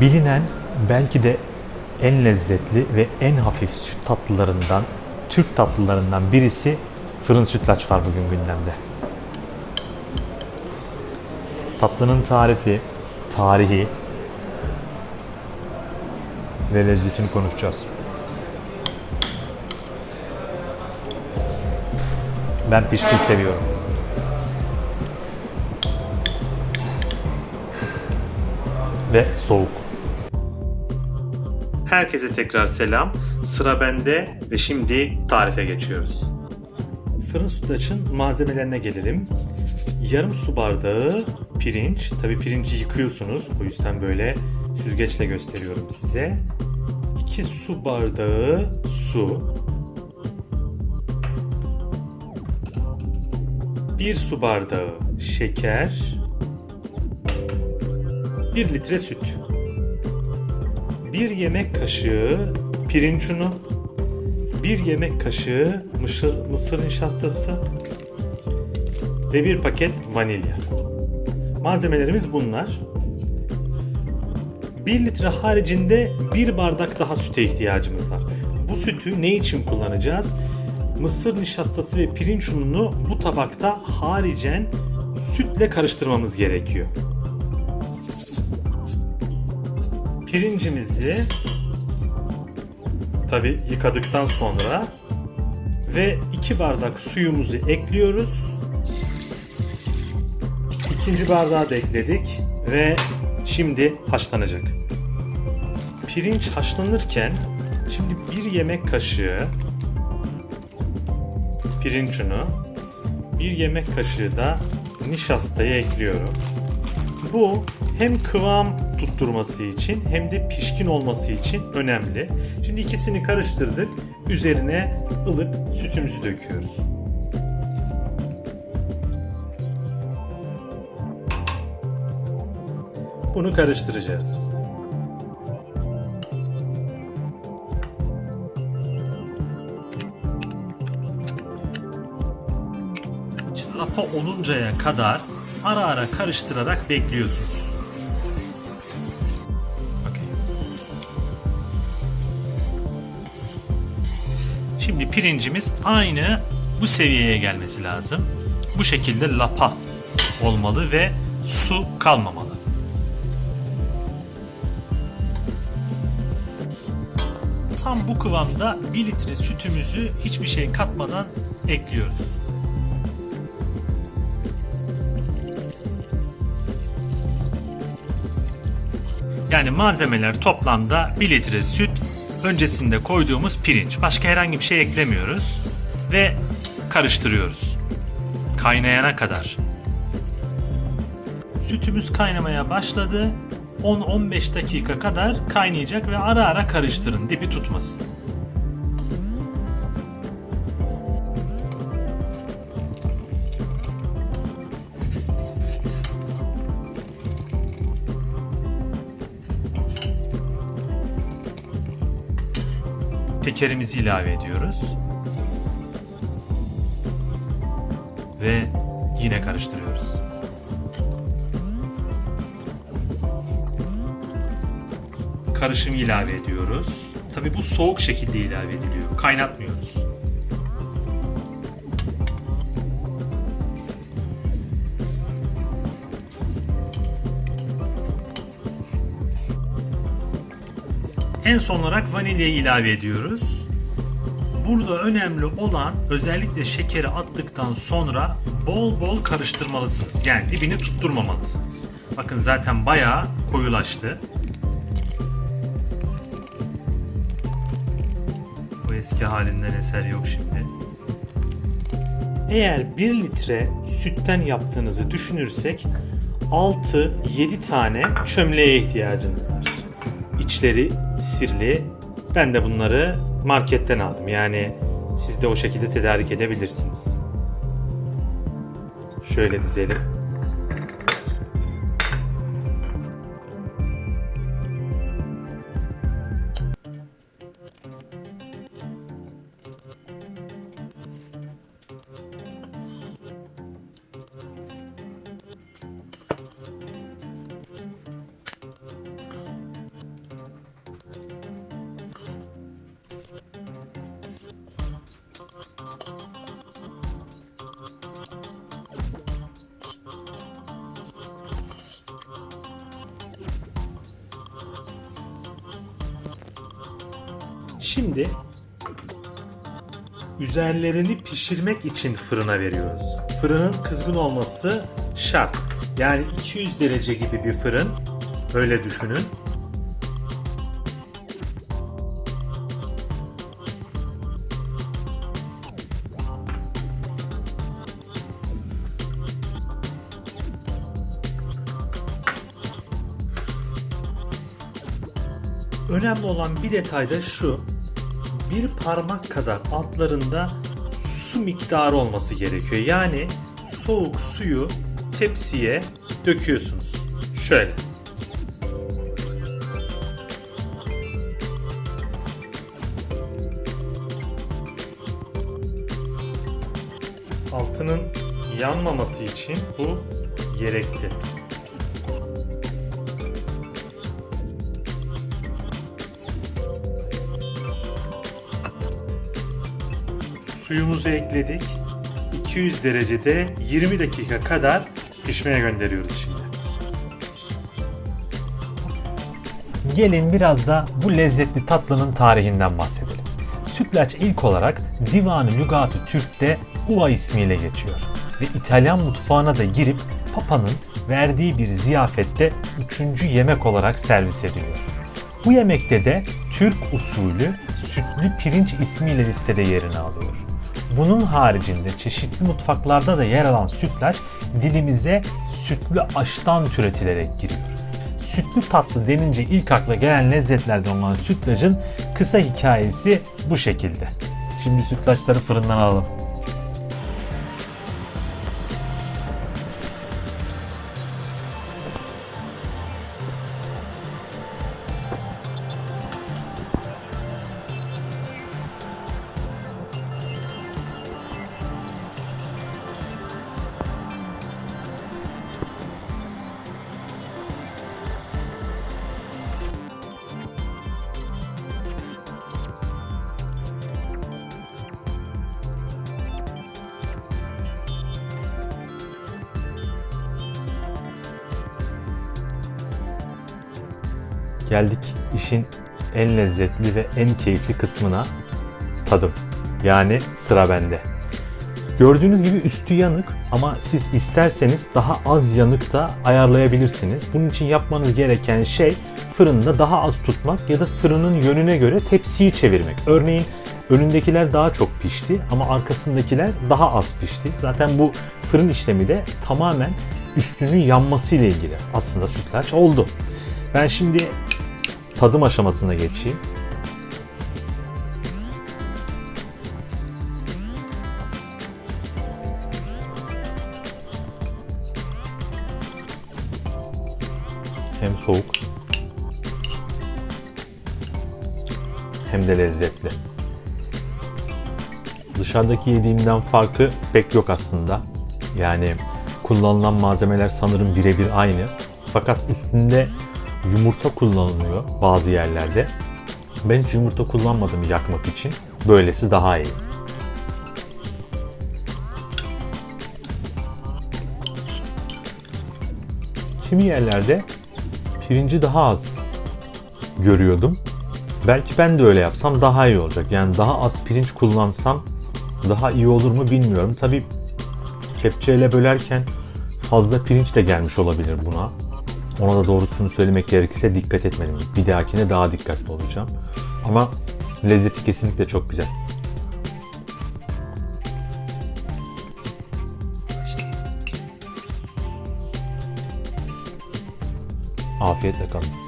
Bilinen belki de en lezzetli ve en hafif süt tatlılarından, Türk tatlılarından birisi fırın sütlaç var bugün gündemde. Tatlının tarifi, tarihi ve lezzetini konuşacağız. Ben pişkin seviyorum. Ve soğuk. Herkese tekrar selam. Sıra bende ve şimdi tarife geçiyoruz. Fırın sütlaçın malzemelerine gelelim. Yarım su bardağı pirinç. Tabi pirinci yıkıyorsunuz. O yüzden böyle süzgeçle gösteriyorum size. 2 su bardağı su. 1 su bardağı şeker. 1 litre süt. 1 yemek kaşığı pirinç unu, 1 yemek kaşığı mısır, mısır nişastası ve 1 paket vanilya. Malzemelerimiz bunlar. 1 litre haricinde 1 bardak daha süte ihtiyacımız var. Bu sütü ne için kullanacağız? Mısır nişastası ve pirinç ununu bu tabakta haricen sütle karıştırmamız gerekiyor. Pirincimizi tabi yıkadıktan sonra ve 2 bardak suyumuzu ekliyoruz. İkinci bardağı da ekledik ve şimdi haşlanacak. Pirinç haşlanırken şimdi bir yemek kaşığı pirinç unu, bir yemek kaşığı da nişastayı ekliyorum. Bu hem kıvam tutturması için hem de pişkin olması için önemli. Şimdi ikisini karıştırdık. Üzerine ılık sütümüzü döküyoruz. Bunu karıştıracağız. Lapa oluncaya kadar ara ara karıştırarak bekliyorsunuz. Şimdi pirincimiz aynı bu seviyeye gelmesi lazım. Bu şekilde lapa olmalı ve su kalmamalı. Tam bu kıvamda 1 litre sütümüzü hiçbir şey katmadan ekliyoruz. Yani malzemeler toplamda 1 litre süt, öncesinde koyduğumuz pirinç. Başka herhangi bir şey eklemiyoruz ve karıştırıyoruz. Kaynayana kadar. Sütümüz kaynamaya başladı. 10-15 dakika kadar kaynayacak ve ara ara karıştırın dibi tutmasın. Şekerimizi ilave ediyoruz. Ve yine karıştırıyoruz. Karışımı ilave ediyoruz. Tabi bu soğuk şekilde ilave ediliyor. Kaynatmıyoruz. En son olarak vanilyayı ilave ediyoruz. Burada önemli olan özellikle şekeri attıktan sonra bol bol karıştırmalısınız. Yani dibini tutturmamalısınız. Bakın zaten bayağı koyulaştı. Bu eski halinden eser yok şimdi. Eğer 1 litre sütten yaptığınızı düşünürsek 6-7 tane çömleğe ihtiyacınız var. İçleri sirli. Ben de bunları marketten aldım. Yani siz de o şekilde tedarik edebilirsiniz. Şöyle dizelim. Şimdi üzerlerini pişirmek için fırına veriyoruz. Fırının kızgın olması şart. Yani 200 derece gibi bir fırın. Öyle düşünün. Önemli olan bir detay da şu. Bir parmak kadar altlarında su miktarı olması gerekiyor. Yani soğuk suyu tepsiye döküyorsunuz. Şöyle. Altının yanmaması için bu gerekli. Suyumuzu ekledik. 200 derecede 20 dakika kadar pişmeye gönderiyoruz şimdi. Gelin biraz da bu lezzetli tatlının tarihinden bahsedelim. Sütlaç ilk olarak Divan-ı Lügat-ı Türk'te Uva ismiyle geçiyor ve İtalyan mutfağına da girip Papa'nın verdiği bir ziyafette üçüncü yemek olarak servis ediliyor. Bu yemekte de Türk usulü sütlü pirinç ismiyle listede yerini alıyor. Bunun haricinde çeşitli mutfaklarda da yer alan sütlaç dilimize sütlü aştan türetilerek giriyor. Sütlü tatlı denince ilk akla gelen lezzetlerden olan sütlacın kısa hikayesi bu şekilde. Şimdi sütlaçları fırından alalım. Geldik işin en lezzetli ve en keyifli kısmına tadım. Yani sıra bende. Gördüğünüz gibi üstü yanık ama siz isterseniz daha az yanık da ayarlayabilirsiniz. Bunun için yapmanız gereken şey fırında daha az tutmak ya da fırının yönüne göre tepsiyi çevirmek. Örneğin önündekiler daha çok pişti ama arkasındakiler daha az pişti. Zaten bu fırın işlemi de tamamen üstünün yanması ile ilgili. Aslında sütlaç oldu. Ben şimdi tadım aşamasına geçeyim. Hem soğuk hem de lezzetli. Dışarıdaki yediğimden farkı pek yok aslında. Yani kullanılan malzemeler sanırım birebir aynı. Fakat üstünde yumurta kullanılıyor bazı yerlerde. Ben hiç yumurta kullanmadım yakmak için. Böylesi daha iyi. Kimi yerlerde pirinci daha az görüyordum. Belki ben de öyle yapsam daha iyi olacak. Yani daha az pirinç kullansam daha iyi olur mu bilmiyorum. Tabi kepçeyle bölerken fazla pirinç de gelmiş olabilir buna. Ona da doğrusunu söylemek gerekirse dikkat etmeliyim. Bir dahakine daha dikkatli olacağım. Ama lezzeti kesinlikle çok güzel. Afiyetle kalın.